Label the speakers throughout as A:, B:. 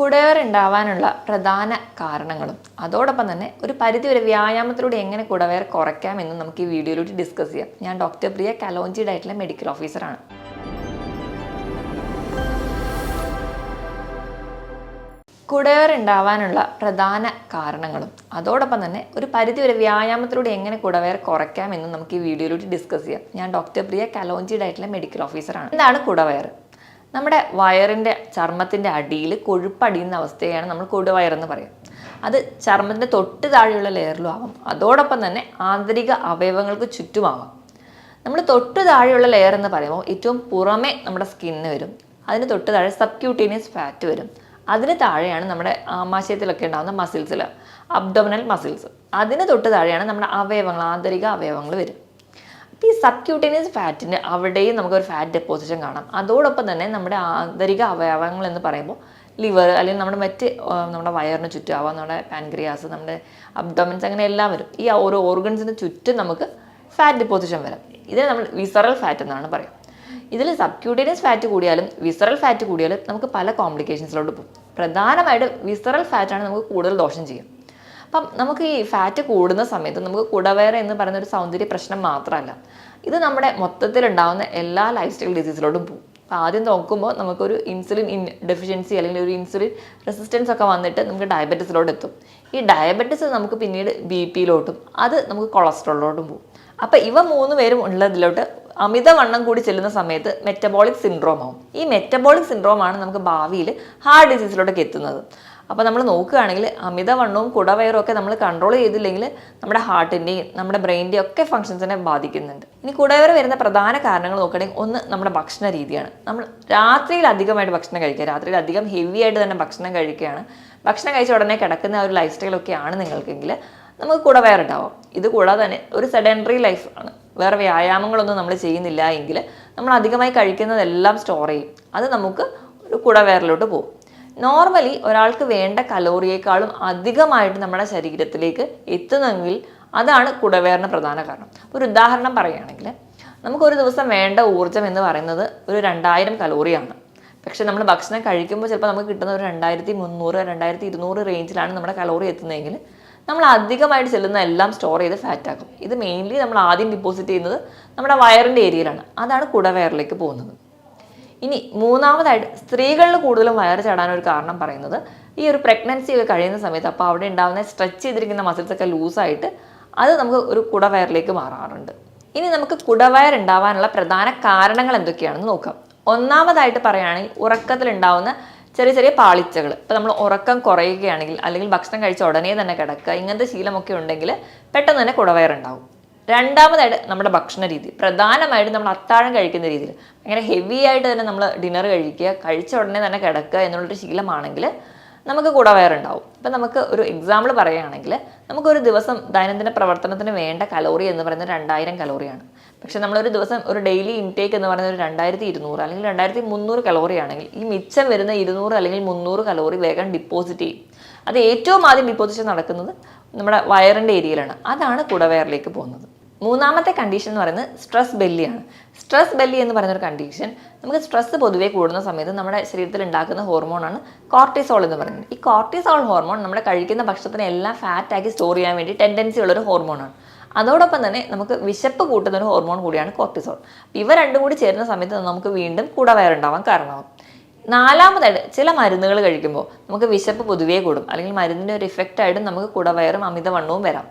A: കുടയർ ഉണ്ടാവാനുള്ള പ്രധാന കാരണങ്ങളും. അതോടൊപ്പം തന്നെ ഒരു പരിധി പരിധിവരെ വ്യായാമത്തിലൂടെ എങ്ങനെ കുടവർ കുറയ്ക്കാം എന്നും നമുക്ക് ഈ വീഡിയോയിലൂടെ ഡിസ്കസ് ചെയ്യാം. ഞാൻ ഡോക്ടർ പ്രിയ കലോഞ്ചി ഡയറ്റിലെ മെഡിക്കൽ ഓഫീസറാണ് കുടയർ ഉണ്ടാവാനുള്ള പ്രധാന കാരണങ്ങളും. അതോടൊപ്പം തന്നെ ഒരു പരിധി പരിധിവരെ വ്യായാമത്തിലൂടെ എങ്ങനെ കുടവർ കുറയ്ക്കാം എന്നും നമുക്ക് ഈ വീഡിയോയിലൂടെ ഡിസ്കസ് ചെയ്യാം. ഞാൻ ഡോക്ടർ പ്രിയ കലോഞ്ചി ഡയറ്റിലെ മെഡിക്കൽ ഓഫീസറാണ് എന്താണ് കുടവയർ നമ്മുടെ വയറിന്റെ ചർമ്മത്തിന്റെ അടിയിൽ കൊഴുപ്പടിയുന്ന അവസ്ഥയാണ് നമ്മൾ കൊടുവയർ എന്ന് പറയും. അത് ചർമ്മത്തിന്റെ തൊട്ട് താഴെയുള്ള ലെയറിലും ആവാം. അതോടൊപ്പം തന്നെ ആന്തരിക അവയവങ്ങൾക്ക് ചുറ്റുമാവാം. നമ്മൾ തൊട്ട് താഴെയുള്ള ലെയർ എന്ന് പറയുമ്പോൾ ഏറ്റവും പുറമെ നമ്മുടെ സ്കിന്ന് വരും. അതിന് തൊട്ട് താഴെ സബ്ക്യൂട്ടീനിയസ് ഫാറ്റ് വരും. അതിന് താഴെയാണ് നമ്മുടെ ആമാശയത്തിലൊക്കെ ഉണ്ടാകുന്ന മസിൽസിൽ അബ്ഡോമിനൽ മസിൽസ്. അതിന് തൊട്ട് താഴെയാണ് നമ്മുടെ അവയവങ്ങൾ ആന്തരിക അവയവങ്ങൾ വരും. ഈ സബ്ക്യൂട്ടേനിയസ് ഫാറ്റിന് അവിടെയും നമുക്കൊരു ഫാറ്റ് ഡെപ്പോസിഷൻ കാണാം. അതോടൊപ്പം തന്നെ നമ്മുടെ ആന്തരിക അവയവങ്ങൾ എന്ന് പറയുമ്പോൾ ലിവർ അല്ലെങ്കിൽ നമ്മുടെ മറ്റ് നമ്മുടെ വയറിന് ചുറ്റുമാവാം നമ്മുടെ പാൻക്രിയാസ് നമ്മുടെ അബ്ഡോമിൻസ് അങ്ങനെ എല്ലാം വരും. ഈ ഓരോ ഓർഗൻസിന് ചുറ്റും നമുക്ക് ഫാറ്റ് ഡെപ്പോസിഷൻ വരാം. ഇതിനെ നമ്മൾ വിസറൽ ഫാറ്റ് എന്നാണ് പറയുക. ഇതിൽ സബ്ക്യൂട്ടേനിയസ് ഫാറ്റ് കൂടിയാലും വിസറൽ ഫാറ്റ് കൂടിയാലും നമുക്ക് പല കോംപ്ലിക്കേഷൻസിലോട്ട് പോകും. പ്രധാനമായിട്ട് വിസറൽ ഫാറ്റാണ് നമുക്ക് കൂടുതൽ ദോഷം ചെയ്യും. അപ്പം നമുക്ക് ഈ ഫാറ്റ് കൂടുന്ന സമയത്ത് നമുക്ക് കുടവയർ എന്ന് പറയുന്ന ഒരു സൗന്ദര്യ പ്രശ്നം മാത്രമല്ല. ഇത് നമ്മുടെ മൊത്തത്തിൽ ഉണ്ടാകുന്ന എല്ലാ ലൈഫ് സ്റ്റൈൽ ഡിസീസിലോട്ടും പോകും. അപ്പം ആദ്യം നോക്കുമ്പോൾ നമുക്കൊരു ഇൻസുലിൻ ഇൻ ഡെഫിഷ്യൻസി അല്ലെങ്കിൽ ഒരു ഇൻസുലിൻ റെസിസ്റ്റൻസ് ഒക്കെ വന്നിട്ട് നമുക്ക് ഡയബറ്റീസിലോട്ട് എത്തും. ഈ ഡയബറ്റീസ് നമുക്ക് പിന്നീട് ബി പിയിലോട്ടും അത് നമുക്ക് കൊളസ്ട്രോളിലോട്ടും പോകും. അപ്പോൾ ഇവ മൂന്ന് പേരും ഉള്ളതിലോട്ട് അമിതവണ്ണം കൂടി ചെല്ലുന്ന സമയത്ത് മെറ്റബോളിക് സിൻഡ്രോം ആവും. ഈ മെറ്റബോളിക് സിൻഡ്രോം ആണ് നമുക്ക് ഭാവിയിൽ ഹാർട്ട് ഡിസീസിലോട്ടൊക്കെ എത്തുന്നത്. അപ്പോൾ നമ്മൾ നോക്കുകയാണെങ്കിൽ അമിതവണ്ണവും കുടവയറും ഒക്കെ നമ്മൾ കൺട്രോൾ ചെയ്തില്ലെങ്കിൽ നമ്മുടെ ഹാർട്ടിന്റെയും നമ്മുടെ ബ്രെയിന്റെയും ഒക്കെ ഫങ്ഷൻസിനെ ബാധിക്കുന്നുണ്ട്. ഇനി കുടവയറ് വരുന്ന പ്രധാന കാരണങ്ങൾ നോക്കുകയാണെങ്കിൽ ഒന്ന് നമ്മുടെ ഭക്ഷണ രീതിയാണ്. നമ്മൾ രാത്രിയിൽ അധികമായിട്ട് ഭക്ഷണം കഴിക്കുക. രാത്രിയിൽ അധികം ഹെവി ആയിട്ട് തന്നെ ഭക്ഷണം കഴിക്കുകയാണ്. ഭക്ഷണം കഴിച്ച ഉടനെ കിടക്കുന്ന ഒരു ലൈഫ് സ്റ്റൈലൊക്കെയാണ് നിങ്ങൾക്കെങ്കിൽ നമുക്ക് കുടവയറുണ്ടാവാം ഇത് കൂടാതെ തന്നെ ഒരു സെഡന്ററി ലൈഫ് ആണ്. വേറെ വ്യായാമങ്ങളൊന്നും നമ്മൾ ചെയ്യുന്നില്ല എങ്കിൽ നമ്മൾ അധികമായി കഴിക്കുന്നതെല്ലാം സ്റ്റോർ ചെയ്യും. അത് നമുക്ക് ഒരു കുടവയറിലോട്ട് പോകും. നോർമലി ഒരാൾക്ക് വേണ്ട കലോറിയേക്കാളും അധികമായിട്ട് നമ്മുടെ ശരീരത്തിലേക്ക് എത്തുന്നെങ്കിൽ അതാണ് കുടവേറിന് പ്രധാന കാരണം. ഒരു ഉദാഹരണം പറയുകയാണെങ്കിൽ നമുക്കൊരു ദിവസം വേണ്ട ഊർജം എന്ന് പറയുന്നത് ഒരു രണ്ടായിരം കലോറിയാണ്. പക്ഷേ നമ്മൾ ഭക്ഷണം കഴിക്കുമ്പോൾ ചിലപ്പോൾ നമുക്ക് കിട്ടുന്ന ഒരു രണ്ടായിരത്തി മുന്നൂറ് രണ്ടായിരത്തി ഇരുന്നൂറ് റേഞ്ചിലാണ് നമ്മുടെ കലോറി എത്തുന്നതെങ്കിൽ നമ്മൾ അധികമായിട്ട് ചെല്ലുന്ന എല്ലാം സ്റ്റോർ ചെയ്ത് ഫാറ്റാക്കും ഇത് മെയിൻലി നമ്മൾ ആദ്യം ഡിപ്പോസിറ്റ് ചെയ്യുന്നത് നമ്മുടെ വയറിന്റെ ഏരിയയിലാണ്. അതാണ് കുടവയറിലേക്ക് പോകുന്നത്. ഇനി മൂന്നാമതായിട്ട് സ്ത്രീകളിൽ കൂടുതലും വയറ് ഒരു കാരണം പറയുന്നത് ഈ ഒരു പ്രഗ്നൻസി ഒക്കെ കഴിയുന്ന സമയത്ത് അപ്പോൾ അവിടെ ഉണ്ടാകുന്ന സ്ട്രെച്ച് ചെയ്തിരിക്കുന്ന മസിൽസ് ഒക്കെ ലൂസായിട്ട് അത് നമുക്ക് ഒരു കുടവയറിലേക്ക് മാറാറുണ്ട്. ഇനി നമുക്ക് കുടവയർ ഉണ്ടാവാനുള്ള പ്രധാന കാരണങ്ങൾ എന്തൊക്കെയാണെന്ന് നോക്കാം. ഒന്നാമതായിട്ട് പറയുകയാണെങ്കിൽ ഉറക്കത്തിൽ ഉണ്ടാവുന്ന ചെറിയ ചെറിയ പാളിച്ചകൾ ഇപ്പോൾ നമ്മൾ ഉറക്കം കുറയുകയാണെങ്കിൽ അല്ലെങ്കിൽ ഭക്ഷണം കഴിച്ച ഉടനെ തന്നെ കിടക്കുക ഇങ്ങനത്തെ ശീലമൊക്കെ ഉണ്ടെങ്കിൽ പെട്ടെന്ന് തന്നെ കുടവയർ ഉണ്ടാവും. രണ്ടാമതായിട്ട് നമ്മുടെ ഭക്ഷണ രീതി. പ്രധാനമായിട്ടും നമ്മൾ അത്താഴം കഴിക്കുന്ന രീതിയിൽ. അങ്ങനെ ഹെവി ആയിട്ട് തന്നെ നമ്മൾ ഡിന്നർ കഴിക്കുക കഴിച്ച ഉടനെ തന്നെ കിടക്കുക എന്നുള്ളൊരു ശീലമാണെങ്കിൽ നമുക്ക് കുടവയറുണ്ടാവും. ഇപ്പം നമുക്ക് ഒരു എക്സാമ്പിൾ പറയുകയാണെങ്കിൽ നമുക്കൊരു ദിവസം ദൈനംദിന പ്രവർത്തനത്തിന് വേണ്ട കലോറി എന്ന് പറയുന്നത് രണ്ടായിരം കലോറിയാണ് പക്ഷെ നമ്മളൊരു ദിവസം ഒരു ഡെയിലി ഇൻടേക്ക് എന്ന് പറയുന്നത് ഒരു രണ്ടായിരത്തി ഇരുന്നൂറ് അല്ലെങ്കിൽ രണ്ടായിരത്തി മുന്നൂറ് കലോറി ആണെങ്കിൽ ഈ മിച്ചം വരുന്ന ഇരുന്നൂറ് അല്ലെങ്കിൽ മുന്നൂറ് കലോറി വേഗം ഡിപ്പോസിറ്റ് ചെയ്യും. അത് ഏറ്റവും ആദ്യം ഡിപ്പോസിറ്റ് നടക്കുന്നത് നമ്മുടെ വയറിന്റെ ഏരിയയിലാണ്. അതാണ് കുടവയറിലേക്ക് പോകുന്നത്. മൂന്നാമത്തെ കണ്ടീഷൻ എന്ന് പറയുന്നത് സ്ട്രെസ് ബെല്ലിയാണ് സ്ട്രെസ് ബെല്ലി എന്ന് പറയുന്ന ഒരു കണ്ടീഷൻ നമുക്ക് സ്ട്രെസ് പൊതുവേ കൂടുന്ന സമയത്ത് നമ്മുടെ ശരീരത്തിൽ ഉണ്ടാക്കുന്ന ഹോർമോണാണ് കോർട്ടിസോൾ എന്ന് പറയുന്നത്. ഈ കോർട്ടിസോൾ ഹോർമോൺ നമ്മുടെ കഴിക്കുന്ന ഭക്ഷണത്തിനെ എല്ലാം ഫാറ്റാക്കി സ്റ്റോർ ചെയ്യാൻ വേണ്ടി ടെൻഡൻസി ഉള്ളൊരു ഹോർമോണാണ് അതോടൊപ്പം തന്നെ നമുക്ക് വിശപ്പ് കൂട്ടുന്ന ഒരു ഹോർമോൺ കൂടിയാണ് കോർട്ടിസോൾ ഇവ രണ്ടും കൂടി ചേരുന്ന സമയത്ത് നമുക്ക് വീണ്ടും കൂടവയറുണ്ടാവാൻ കാരണമാകും നാലാമതായിട്ട് ചില മരുന്നുകൾ കഴിക്കുമ്പോൾ നമുക്ക് വിശപ്പ് പൊതുവേ കൂടും. അല്ലെങ്കിൽ മരുന്നിന്റെ ഒരു ഇഫക്റ്റായിട്ടും നമുക്ക് കുടവയറും അമിതവണ്ണവും വരാം.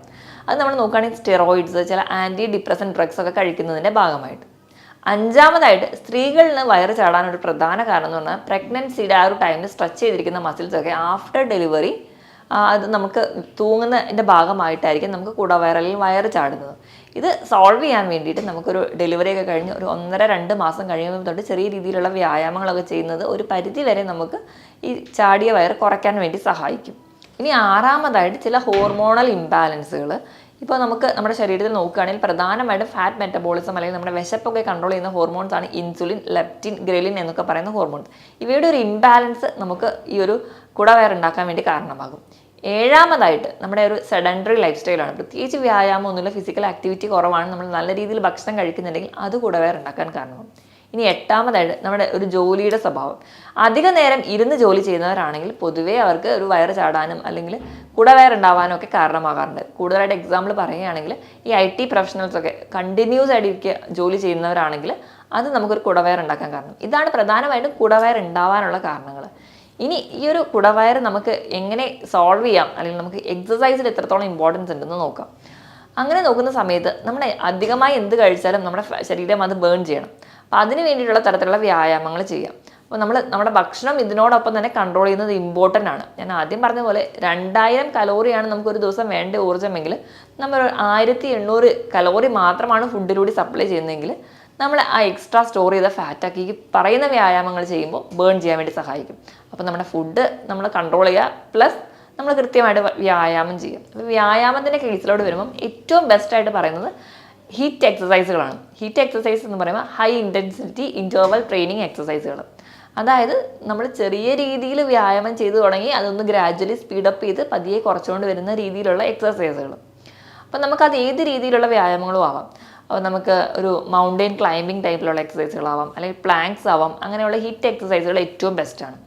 A: അത് നമ്മൾ നോക്കുകയാണെങ്കിൽ സ്റ്റെറോയിഡ്സ് ചില ആന്റി ഡിപ്രസൻ ഡ്രഗ്സ് ഒക്കെ കഴിക്കുന്നതിന്റെ ഭാഗമായിട്ട്. അഞ്ചാമതായിട്ട് സ്ത്രീകളിന് വയറ് ചാടാനൊരു പ്രധാന കാരണം എന്ന് പറഞ്ഞാൽ പ്രഗ്നൻസിയുടെ ആ ഒരു ടൈമിൽ സ്ട്രെച്ച് ചെയ്തിരിക്കുന്ന മസിൽസ് ഒക്കെ ആഫ്റ്റർ ഡെലിവറി അത് നമുക്ക് തൂങ്ങുന്നതിന്റെ ഭാഗമായിട്ടായിരിക്കും നമുക്ക് കുടവയറിൽ വയറ് ചാടുന്നത്. ഇത് സോൾവ് ചെയ്യാൻ വേണ്ടിയിട്ട് നമുക്കൊരു ഡെലിവറി ഒക്കെ കഴിഞ്ഞ് ഒരു ഒന്നര രണ്ട് മാസം കഴിയുമ്പോൾ തൊട്ട് ചെറിയ രീതിയിലുള്ള വ്യായാമങ്ങളൊക്കെ ചെയ്യുന്നത് ഒരു പരിധി വരെ നമുക്ക് ഈ ചാടിയ വയറ് കുറയ്ക്കാൻ വേണ്ടി സഹായിക്കും. ഇനി ആറാമതായിട്ട് ചില ഹോർമോണൽ ഇംബാലൻസുകൾ ഇപ്പോൾ നമുക്ക് നമ്മുടെ ശരീരത്തിൽ നോക്കുകയാണെങ്കിൽ പ്രധാനമായിട്ടും ഫാറ്റ് മെറ്റബോളിസം അല്ലെങ്കിൽ നമ്മുടെ വിശപ്പൊക്കെ കൺട്രോൾ ചെയ്യുന്ന ഹോർമോൺസ് ആണ് ഇൻസുലിൻ ലെപ്റ്റിൻ ഗ്രെലിൻ എന്നൊക്കെ പറയുന്ന ഹോർമോൺസ് ഇവയുടെ ഒരു ഇംബാലൻസ് നമുക്ക് ഈ ഒരു കുടവയർ ഉണ്ടാക്കാൻ വേണ്ടി കാരണമാകും. ഏഴാമതായിട്ട് നമ്മുടെ ഒരു സെഡൻഡറി ലൈഫ് സ്റ്റൈലാണ് പ്രത്യേകിച്ച് വ്യായാമം ഒന്നുമില്ല ഫിസിക്കൽ ആക്ടിവിറ്റി കുറവാണ് നമ്മൾ നല്ല രീതിയിൽ ഭക്ഷണം കഴിക്കുന്നുണ്ടെങ്കിൽ അത് കുടവയർ ഉണ്ടാക്കാൻ കാരണമാകും. ഇനി എട്ടാമതായിട്ട് നമ്മുടെ ഒരു ജോലിയുടെ സ്വഭാവം. അധിക നേരം ഇരുന്ന് ജോലി ചെയ്യുന്നവരാണെങ്കിൽ പൊതുവേ അവർക്ക് ഒരു വയറ് ചാടാനും അല്ലെങ്കിൽ കുടവയറുണ്ടാവാനും ഒക്കെ കാരണമാകാറുണ്ട്. കൂടുതലായിട്ട് എക്സാമ്പിൾ പറയുകയാണെങ്കിൽ ഈ ഐ ടി പ്രൊഫഷണൽസ് ഒക്കെ കണ്ടിന്യൂസ് ആയിട്ട് ജോലി ചെയ്യുന്നവരാണെങ്കിൽ അത് നമുക്കൊരു കുടവയർ ഉണ്ടാക്കാൻ കാരണം. ഇതാണ് പ്രധാനമായിട്ടും കുടവയർ ഉണ്ടാവാനുള്ള കാരണങ്ങൾ. ഇനി ഈ ഒരു കുടവയർ നമുക്ക് എങ്ങനെ സോൾവ് ചെയ്യാം? അല്ലെങ്കിൽ നമുക്ക് എക്സസൈസിൽ എത്രത്തോളം ഇമ്പോർട്ടൻസ് ഉണ്ടെന്ന് നോക്കാം. അങ്ങനെ നോക്കുന്ന സമയത്ത് നമ്മൾ അധികമായി എന്ത് കഴിച്ചാലും നമ്മുടെ ശരീരം അത് ബേൺ ചെയ്യണം. അപ്പോൾ അതിന് വേണ്ടിയിട്ടുള്ള തരത്തിലുള്ള വ്യായാമങ്ങൾ ചെയ്യാം. അപ്പോൾ നമ്മൾ നമ്മുടെ ഭക്ഷണം ഇതിനോടൊപ്പം തന്നെ കൺട്രോൾ ചെയ്യുന്നത് ഇമ്പോർട്ടന്റ് ആണ്. ഞാൻ ആദ്യം പറഞ്ഞ പോലെ രണ്ടായിരം കലോറിയാണ് നമുക്കൊരു ദിവസം വേണ്ട ഊർജമെങ്കിൽ നമ്മൾ ആയിരത്തി എണ്ണൂറ് കലോറി മാത്രമാണ് ഫുഡിലൂടെ സപ്ലൈ ചെയ്യുന്നതെങ്കിൽ നമ്മൾ ആ എക്സ്ട്രാ സ്റ്റോർ ചെയ്ത ഫാറ്റാക്കി പറയുന്ന വ്യായാമങ്ങൾ ചെയ്യുമ്പോൾ ബേൺ ചെയ്യാൻ വേണ്ടി സഹായിക്കും. അപ്പോൾ നമ്മുടെ ഫുഡ് നമ്മൾ കൺട്രോൾ ചെയ്യുക. പ്ലസ് നമ്മൾ കൃത്യമായിട്ട് വ്യായാമം ചെയ്യുക. അപ്പോൾ വ്യായാമത്തിന്റെ കേസിലോട് വരുമ്പം ഏറ്റവും ബെസ്റ്റായിട്ട് പറയുന്നത് ഹീറ്റ് എക്സസൈസുകളാണ് ഹീറ്റ് എക്സസൈസ് എന്ന് പറയുമ്പോൾ ഹൈ ഇന്റൻസിറ്റി ഇന്റർവൽ ട്രെയിനിങ് എക്സസൈസുകൾ അതായത് നമ്മൾ ചെറിയ രീതിയിൽ വ്യായാമം ചെയ്തു തുടങ്ങി അതൊന്ന് ഗ്രാജ്വലി സ്പീഡപ്പ് ചെയ്ത് പതിയെ കുറച്ചുകൊണ്ട് വരുന്ന രീതിയിലുള്ള എക്സസൈസുകൾ അപ്പം നമുക്കത് ഏത് രീതിയിലുള്ള വ്യായാമങ്ങളും ആവാം. അപ്പോൾ നമുക്ക് ഒരു മൗണ്ടെയിൻ ക്ലൈമ്പിംഗ് ടൈപ്പിലുള്ള എക്സസൈസുകളാവാം അല്ലെങ്കിൽ പ്ലാങ്ക്സ് ആവാം. അങ്ങനെയുള്ള ഹിറ്റ് എക്സസൈസുകൾ ഏറ്റവും ബെസ്റ്റാണ്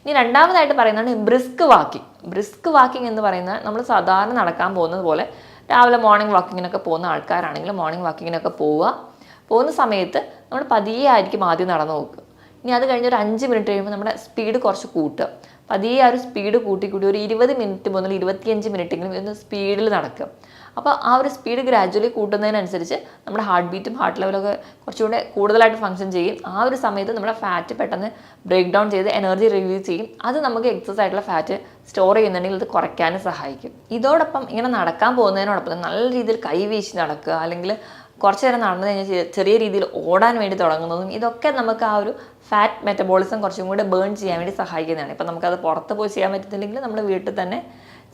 A: ഇനി രണ്ടാമതായിട്ട് പറയുന്നതാണ് ബ്രിസ്ക് വാക്കിംഗ് ബ്രിസ്ക് വാക്കിംഗ് എന്ന് പറയുന്നത് നമ്മൾ സാധാരണ നടക്കാൻ പോകുന്നത് പോലെ രാവിലെ മോർണിംഗ് വാക്കിങ്ങിനൊക്കെ പോകുന്ന ആൾക്കാരാണെങ്കിൽ മോർണിംഗ് വാക്കിങ്ങിനൊക്കെ പോവുക. പോകുന്ന സമയത്ത് നമ്മൾ പതിയെ ആയിരിക്കും ആദ്യം നടന്നു നോക്കുക. ഇനി അത് കഴിഞ്ഞ് ഒരു അഞ്ച് മിനിറ്റ് കഴിയുമ്പോൾ നമ്മുടെ സ്പീഡ് കുറച്ച് കൂട്ടുക. പതിയെ ആ ഒരു സ്പീഡ് കൂട്ടി ഒരു ഇരുപത് മിനിറ്റ് മുതൽ ഇരുപത്തിയഞ്ച് മിനിറ്റെങ്കിലും ഒന്ന് സ്പീഡിൽ നടക്കുക. അപ്പോൾ ആ ഒരു സ്പീഡ് ഗ്രാജ്വലി കൂട്ടുന്നതിനനുസരിച്ച് നമ്മുടെ ഹാർട്ട് ബീറ്റും ഹാർട്ട് ലെവലൊക്കെ കുറച്ചുകൂടെ കൂടുതലായിട്ട് ഫങ്ഷൻ ചെയ്യും. ആ ഒരു സമയത്ത് നമ്മുടെ ഫാറ്റ് പെട്ടെന്ന് ബ്രേക്ക് ഡൗൺ ചെയ്ത് എനർജി റിലീസ് ചെയ്യും. അത് നമുക്ക് എക്സസ് ആയിട്ടുള്ള ഫാറ്റ് സ്റ്റോർ ചെയ്യുന്നുണ്ടെങ്കിൽ അത് കുറയ്ക്കാനും സഹായിക്കും. ഇതോടൊപ്പം ഇങ്ങനെ നടക്കാൻ പോകുന്നതിനോടൊപ്പം നല്ല രീതിയിൽ കൈവീശി നടക്കുക. അല്ലെങ്കിൽ കുറച്ച് നേരം നടന്നു കഴിഞ്ഞാൽ ചെറിയ രീതിയിൽ ഓടാൻ വേണ്ടി തുടങ്ങുന്നതും ഇതൊക്കെ നമുക്ക് ആ ഒരു ഫാറ്റ് മെറ്റബോളിസം കുറച്ചും കൂടി ബേൺ ചെയ്യാൻ വേണ്ടി സഹായിക്കുന്നതാണ്. ഇപ്പം നമുക്കത് പുറത്ത് പോയി ചെയ്യാൻ പറ്റുന്നില്ലെങ്കിൽ നമ്മൾ വീട്ടിൽ തന്നെ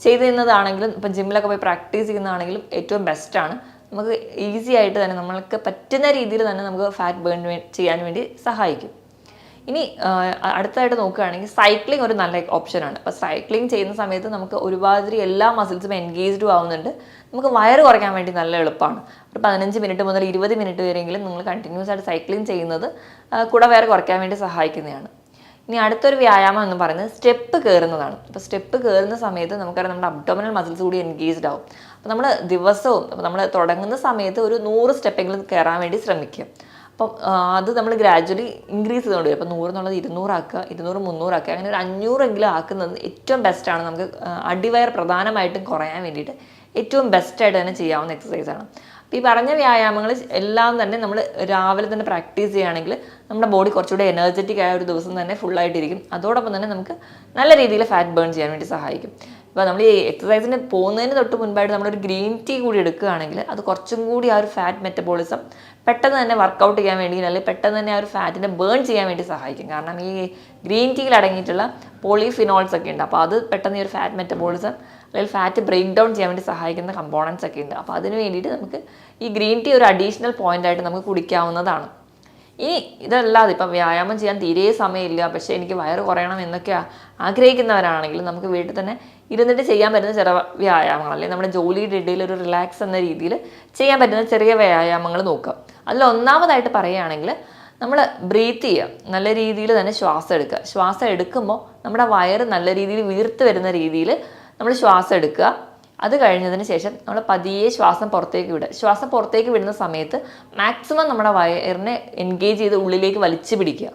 A: ചെയ്തു തരുന്നതാണെങ്കിലും ഇപ്പം ജിമ്മിലൊക്കെ പോയി പ്രാക്ടീസ് ചെയ്യുന്നതാണെങ്കിലും ഏറ്റവും ബെസ്റ്റാണ് നമുക്ക് ഈസി ആയിട്ട് തന്നെ നമ്മൾക്ക് പറ്റുന്ന രീതിയിൽ തന്നെ നമുക്ക് ഫാറ്റ് ബേൺ ചെയ്യാൻ വേണ്ടി സഹായിക്കും. ഇനി അടുത്തതായിട്ട് നോക്കുകയാണെങ്കിൽ സൈക്ലിംഗ് ഒരു നല്ല ഓപ്ഷനാണ് അപ്പോൾ സൈക്ലിംഗ് ചെയ്യുന്ന സമയത്ത് നമുക്ക് ഒരുപാട് എല്ലാ മസിൽസും എൻഗേജ്ഡ് ആവുന്നുണ്ട്. നമുക്ക് വയറ് കുറയ്ക്കാൻ വേണ്ടി നല്ല എളുപ്പമാണ്. ഒരു പതിനഞ്ച് മിനിറ്റ് മുതൽ ഇരുപത് മിനിറ്റ് വരെയെങ്കിലും നിങ്ങൾ കണ്ടിന്യൂസ് ആയിട്ട് സൈക്ലിംഗ് ചെയ്യുന്നത് കൂടെ വയറ് കുറയ്ക്കാൻ വേണ്ടി സഹായിക്കുന്നതാണ്. ഇനി അടുത്തൊരു വ്യായാമം എന്ന് പറയുന്നത് സ്റ്റെപ്പ് കയറുന്നതാണ്. അപ്പോൾ സ്റ്റെപ്പ് കയറുന്ന സമയത്ത് നമുക്കറിയാം നമ്മുടെ അബ്ഡോമിനൽ മസിൽസ് കൂടി എൻഗേജ്ഡ് ആവും. അപ്പോൾ നമ്മൾ ദിവസവും നമ്മൾ തുടങ്ങുന്ന സമയത്ത് ഒരു നൂറ് സ്റ്റെപ്പെങ്കിലും കയറാൻ വേണ്ടി ശ്രമിക്കുക. അപ്പം അത് നമ്മൾ ഗ്രാജ്വലി ഇൻക്രീസ് ചെയ്തുകൊണ്ട് വരും അപ്പം നൂറ് എന്നുള്ളത് ഇരുന്നൂറാക്കുക ഇരുന്നൂറ് മുന്നൂറാക്കുക അങ്ങനെ ഒരു അഞ്ഞൂറെങ്കിലും ആക്കുന്നത് ഏറ്റവും ബെസ്റ്റാണ് നമുക്ക് അടിവയർ പ്രധാനമായിട്ടും കുറയാൻ വേണ്ടിയിട്ട് ഏറ്റവും ബെസ്റ്റായിട്ട് തന്നെ ചെയ്യാവുന്ന എക്സസൈസാണ് അപ്പോൾ ഈ പറഞ്ഞ വ്യായാമങ്ങൾ എല്ലാം തന്നെ നമ്മൾ രാവിലെ തന്നെ പ്രാക്ടീസ് ചെയ്യുകയാണെങ്കിൽ നമ്മുടെ ബോഡി കുറച്ചുകൂടി എനർജറ്റിക് ആയ ഒരു ദിവസം തന്നെ ഫുള്ളായിട്ടിരിക്കും അതോടൊപ്പം തന്നെ നമുക്ക് നല്ല രീതിയിൽ ഫാറ്റ് ബേൺ ചെയ്യാൻ വേണ്ടി സഹായിക്കും. ഇപ്പോൾ നമ്മൾ ഈ എക്സസൈസിന് പോകുന്നതിന് തൊട്ട് മുൻപായിട്ട് നമ്മളൊരു ഗ്രീൻ ടീ കൂടി എടുക്കുകയാണെങ്കിൽ അത് കുറച്ചും കൂടി ആ ഒരു ഫാറ്റ് മെറ്റബോളിസം പെട്ടെന്ന് തന്നെ വർക്കൗട്ട് ചെയ്യാൻ വേണ്ടി അല്ലെങ്കിൽ പെട്ടെന്ന് തന്നെ ആ ഒരു ഫാറ്റിനെ ബേൺ ചെയ്യാൻ വേണ്ടി സഹായിക്കും. കാരണം ഈ ഗ്രീൻ ടീയിൽ അടങ്ങിയിട്ടുള്ള പോളിഫിനോൾസ് ഒക്കെ ഉണ്ട്. അപ്പോൾ അത് പെട്ടെന്ന് ഈ ഒരു ഫാറ്റ് മെറ്റബോളിസം അല്ലെങ്കിൽ ഫാറ്റ് ബ്രേക്ക് ഡൗൺ ചെയ്യാൻ വേണ്ടി സഹായിക്കുന്ന കമ്പോണൻസ് ഒക്കെ ഉണ്ട്. അപ്പോൾ അതിന് വേണ്ടിയിട്ട് നമുക്ക് ഈ ഗ്രീൻ ടീ ഒരു അഡീഷണൽ പോയിന്റായിട്ട് നമുക്ക് കുടിക്കാവുന്നതാണ്. ഇനി ഇതല്ലാതെ ഇപ്പം വ്യായാമം ചെയ്യാൻ തീരെ സമയമില്ല. പക്ഷേ എനിക്ക് വയറ് കുറയണം എന്നൊക്കെ ആഗ്രഹിക്കുന്നവരാണെങ്കിൽ നമുക്ക് വീട്ടിൽ തന്നെ ഇരുന്നിട്ട് ചെയ്യാൻ പറ്റുന്ന ചെറിയ വ്യായാമങ്ങൾ അല്ലെങ്കിൽ നമ്മുടെ ജോലിയുടെ ഇടയിൽ ഒരു റിലാക്സ് എന്ന രീതിയിൽ ചെയ്യാൻ പറ്റുന്ന ചെറിയ വ്യായാമങ്ങൾ നോക്കാം അതിൽ ഒന്നാമതായിട്ട് പറയുകയാണെങ്കിൽ നമ്മൾ ബ്രീത്ത് ചെയ്യുക നല്ല രീതിയിൽ തന്നെ ശ്വാസം എടുക്കുക. ശ്വാസം എടുക്കുമ്പോൾ നമ്മുടെ വയറ് നല്ല രീതിയിൽ വീർത്ത് വരുന്ന രീതിയിൽ നമ്മൾ ശ്വാസം എടുക്കുക. അത് കഴിഞ്ഞതിന് ശേഷം നമ്മൾ പതിയെ ശ്വാസം പുറത്തേക്ക് വിടുക. ശ്വാസം പുറത്തേക്ക് വിടുന്ന സമയത്ത് മാക്സിമം നമ്മുടെ വയറിനെ എൻഗേജ് ചെയ്ത് ഉള്ളിലേക്ക് വലിച്ചു പിടിക്കുക.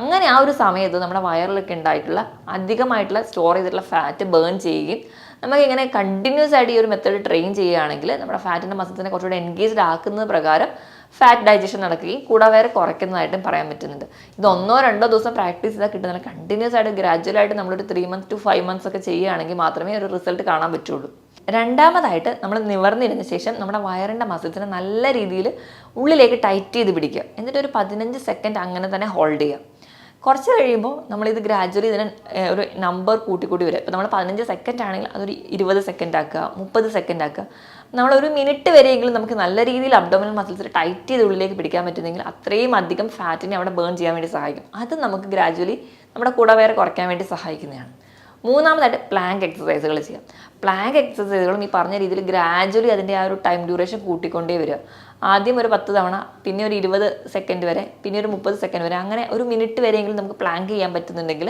A: അങ്ങനെ ആ ഒരു സമയത്ത് നമ്മുടെ വയറിലൊക്കെ ഉണ്ടായിട്ടുള്ള അധികമായിട്ടുള്ള സ്റ്റോർ ചെയ്തിട്ടുള്ള ഫാറ്റ് ബേൺ ചെയ്യുകയും നമുക്ക് ഇങ്ങനെ കണ്ടിന്യൂസ് ആയിട്ട് ഈ ഒരു മെത്തേഡ് ട്രെയിൻ ചെയ്യുകയാണെങ്കിൽ നമ്മുടെ ഫാറ്റിന്റെ മസിൽസിനെ കുറച്ചുകൂടെ എൻഗേജ്ഡ് ആക്കുന്നത് പ്രകാരം ഫാറ്റ് ഡൈജഷൻ നടക്കുകയും കൂടാവേറെ കുറയ്ക്കുന്നതായിട്ടും പറയാൻ പറ്റുന്നുണ്ട്. ഇത് ഒന്നോ രണ്ടോ ദിവസം പ്രാക്ടീസ് ചെയ്താൽ കിട്ടുന്നില്ല കണ്ടിന്യൂസ് ആയിട്ട് ഗ്രാജുവൽ ആയിട്ട് നമ്മളൊരു three months to five months ഒക്കെ ചെയ്യുകയാണെങ്കിൽ മാത്രമേ ഒരു റിസൾട്ട് കാണാൻ പറ്റുള്ളൂ. രണ്ടാമതായിട്ട് നമ്മൾ നിവർന്നിരുന്ന ശേഷം നമ്മുടെ വയറിന്റെ മസിൽസിനെ നല്ല രീതിയിൽ ഉള്ളിലേക്ക് ടൈറ്റ് ചെയ്ത് പിടിക്കുക. എന്നിട്ട് ഒരു പതിനഞ്ച് സെക്കൻഡ് അങ്ങനെ തന്നെ ഹോൾഡ് ചെയ്യുക. കുറച്ച് കഴിയുമ്പോൾ നമ്മളിത് ഗ്രാജ്വലി ഇതിനെ ഒരു നമ്പർ കൂട്ടി കൂട്ടി വരും ഇപ്പോൾ നമ്മൾ പതിനഞ്ച് സെക്കൻഡ് ആണെങ്കിൽ അതൊരു ഇരുപത് സെക്കൻഡ് ആക്കുക മുപ്പത് സെക്കൻഡ് ആക്കുക. നമ്മളൊരു മിനിറ്റ് വരെയെങ്കിലും നമുക്ക് നല്ല രീതിയിൽ അബ്ഡോമിനൽ മസിൽസ് ടൈറ്റ് ചെയ്ത് ഉള്ളിലേക്ക് പിടിക്കാൻ പറ്റുന്നെങ്കിൽ അത്രയും അധികം ഫാറ്റിനെ അവിടെ ബേൺ ചെയ്യാൻ വേണ്ടി സഹായിക്കും. അത് നമുക്ക് ഗ്രാജ്വലി നമ്മുടെ കൂടെ വേറെ കുറയ്ക്കാൻ വേണ്ടി സഹായിക്കുന്നതാണ്. മൂന്നാമതായിട്ട് പ്ലാങ്ക് എക്സസൈസുകൾ ചെയ്യാം. പ്ലാങ്ക് എക്സസൈസുകളും ഈ പറഞ്ഞ രീതിയിൽ ഗ്രാജുവലി അതിന്റെ ആ ഒരു ടൈം ഡ്യൂറേഷൻ കൂട്ടിക്കൊണ്ടേ വരിക. ആദ്യം ഒരു പത്ത് തവണ പിന്നെ ഒരു ഇരുപത് സെക്കൻഡ് വരെ പിന്നെ ഒരു മുപ്പത് സെക്കൻഡ് വരെ അങ്ങനെ ഒരു മിനിറ്റ് വരെയെങ്കിലും നമുക്ക് പ്ലാങ്ക് ചെയ്യാൻ പറ്റുന്നുണ്ടെങ്കിൽ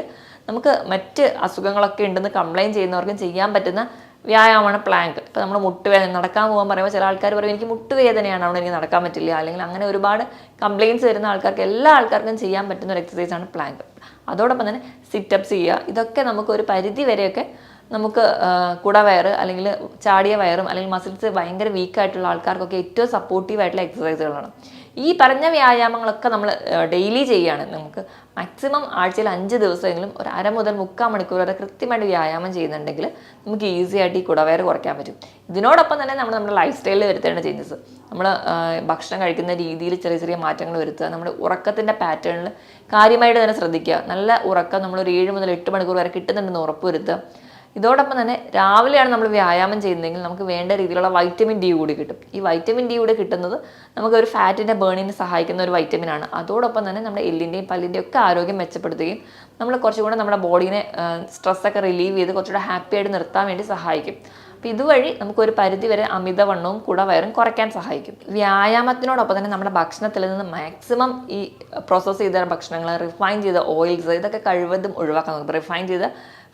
A: നമുക്ക് മറ്റ് അസുഖങ്ങളൊക്കെ ഉണ്ടെന്ന് കംപ്ലയിന്റ് ചെയ്യുന്നവർക്കും ചെയ്യാൻ പറ്റുന്ന വ്യായാമമാണ് പ്ലാങ്ക് ഇപ്പോൾ നമ്മൾ മുട്ടുവേദന നടക്കാൻ പോകാൻ പറയുമ്പോൾ ചില ആൾക്കാർ പറയും എനിക്ക് മുട്ടുവേദനയാണ് അവിടെ എനിക്ക് നടക്കാൻ പറ്റില്ല. അല്ലെങ്കിൽ അങ്ങനെ ഒരുപാട് കംപ്ലയിന്റ്സ് വരുന്ന ആൾക്കാർക്ക് എല്ലാ ആൾക്കാർക്കും ചെയ്യാൻ പറ്റുന്ന ഒരു എക്സസൈസാണ് പ്ലാങ്ക് അതോടൊപ്പം തന്നെ സിറ്റപ്സ് ചെയ്യുക. ഇതൊക്കെ നമുക്ക് ഒരു പരിധി വരെയൊക്കെ നമുക്ക് കുടവയറ് അല്ലെങ്കിൽ ചാടിയ വയറും അല്ലെങ്കിൽ മസിൽസ് ഭയങ്കര വീക്കായിട്ടുള്ള ആൾക്കാർക്കൊക്കെ ഏറ്റവും സപ്പോർട്ടീവ് ആയിട്ടുള്ള എക്സസൈസുകളാണ് ഈ പറഞ്ഞ വ്യായാമങ്ങളൊക്കെ നമ്മൾ ഡെയിലി ചെയ്യുകയാണ്. നമുക്ക് മാക്സിമം ആഴ്ചയിൽ അഞ്ച് ദിവസമെങ്കിലും ഒരു അര മുതൽ മുക്കാൽ മണിക്കൂർ വരെ കൃത്യമായിട്ട് വ്യായാമം ചെയ്യുന്നുണ്ടെങ്കിൽ നമുക്ക് ഈസി ആയിട്ട് ഈ കുടവയർ കുറയ്ക്കാൻ പറ്റും. ഇതിനോടൊപ്പം തന്നെ നമ്മൾ നമ്മുടെ ലൈഫ് സ്റ്റൈലിൽ വരുത്തേണ്ട ചേഞ്ചസ് നമ്മൾ ഭക്ഷണം കഴിക്കുന്ന രീതിയിൽ ചെറിയ ചെറിയ മാറ്റങ്ങൾ വരുത്തുക നമ്മുടെ ഉറക്കത്തിന്റെ പാറ്റേണിൽ കാര്യമായിട്ട് തന്നെ ശ്രദ്ധിക്കുക. നല്ല ഉറക്കം നമ്മൾ ഒരു ഏഴ് മുതൽ എട്ട് മണിക്കൂർ വരെ കിട്ടുന്നുണ്ടെന്ന് ഉറപ്പ് വരുത്തുക. ഇതോടൊപ്പം തന്നെ രാവിലെയാണ് നമ്മൾ വ്യായാമം ചെയ്യുന്നതെങ്കിൽ നമുക്ക് വേണ്ട രീതിയിലുള്ള വൈറ്റമിൻ ഡി കൂടി കിട്ടും. ഈ വൈറ്റമിൻ ഡി കൂടി കിട്ടുന്നത് നമുക്ക് ഒരു ഫാറ്റിന്റെ ബേണിന് സഹായിക്കുന്ന ഒരു വൈറ്റമിൻ ആണ്. അതോടൊപ്പം തന്നെ നമ്മുടെ എല്ലിന്റെയും പല്ലിന്റെയും ഒക്കെ ആരോഗ്യം മെച്ചപ്പെടുത്തുകയും നമ്മൾ കുറച്ചുകൂടെ നമ്മുടെ ബോഡീനെ സ്ട്രെസ്സൊക്കെ റിലീവ് ചെയ്ത് കുറച്ചുകൂടെ ഹാപ്പി ആയിട്ട് നിർത്താൻ വേണ്ടി സഹായിക്കും. അപ്പോൾ ഇതുവഴി നമുക്കൊരു പരിധി വരെ അമിതവണ്ണവും കുടവയറും കുറയ്ക്കാൻ സഹായിക്കും. വ്യായാമത്തിനോടൊപ്പം തന്നെ നമ്മുടെ ഭക്ഷണത്തിൽ നിന്ന് മാക്സിമം ഈ പ്രോസസ്സ് ചെയ്ത ഭക്ഷണങ്ങൾ റിഫൈൻ ചെയ്ത ഓയിൽസ് ഇതൊക്കെ കഴിവതും ഒഴിവാക്കാൻ നോക്കും. റിഫൈൻ ചെയ്ത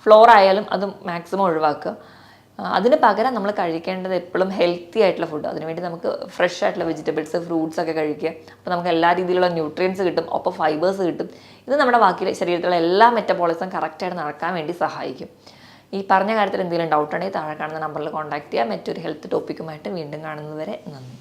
A: ഫ്ലോർ ആയാലും അത് മാക്സിമം ഒഴിവാക്കുക. അതിന് പകരം നമ്മൾ കഴിക്കേണ്ടത് എപ്പോഴും ഹെൽത്തി ആയിട്ടുള്ള ഫുഡ് അതിനുവേണ്ടി നമുക്ക് ഫ്രഷ് ആയിട്ടുള്ള വെജിറ്റബിൾസ് ഫ്രൂട്ട്സ് ഒക്കെ കഴിക്കുക. അപ്പോൾ നമുക്ക് എല്ലാ രീതിയിലുള്ള ന്യൂട്രിയൻസ് കിട്ടും. ഒപ്പം ഫൈബേഴ്സ് കിട്ടും. ഇത് നമ്മുടെ ബാക്കി ശരീരത്തിലുള്ള എല്ലാ മെറ്റബോളിസം കറക്റ്റായിട്ട് നടക്കാൻ വേണ്ടി സഹായിക്കും. ഈ പറഞ്ഞ കാര്യത്തിൽ എന്തെങ്കിലും ഡൗട്ട് ഉണ്ടെങ്കിൽ താഴെ കാണുന്ന നമ്പറിൽ കോൺടാക്ട് ചെയ്യുക. മറ്റൊരു ഹെൽത്ത് ടോപ്പിക്കുമായിട്ട് വീണ്ടും കാണുന്നതുവരെ നന്ദി.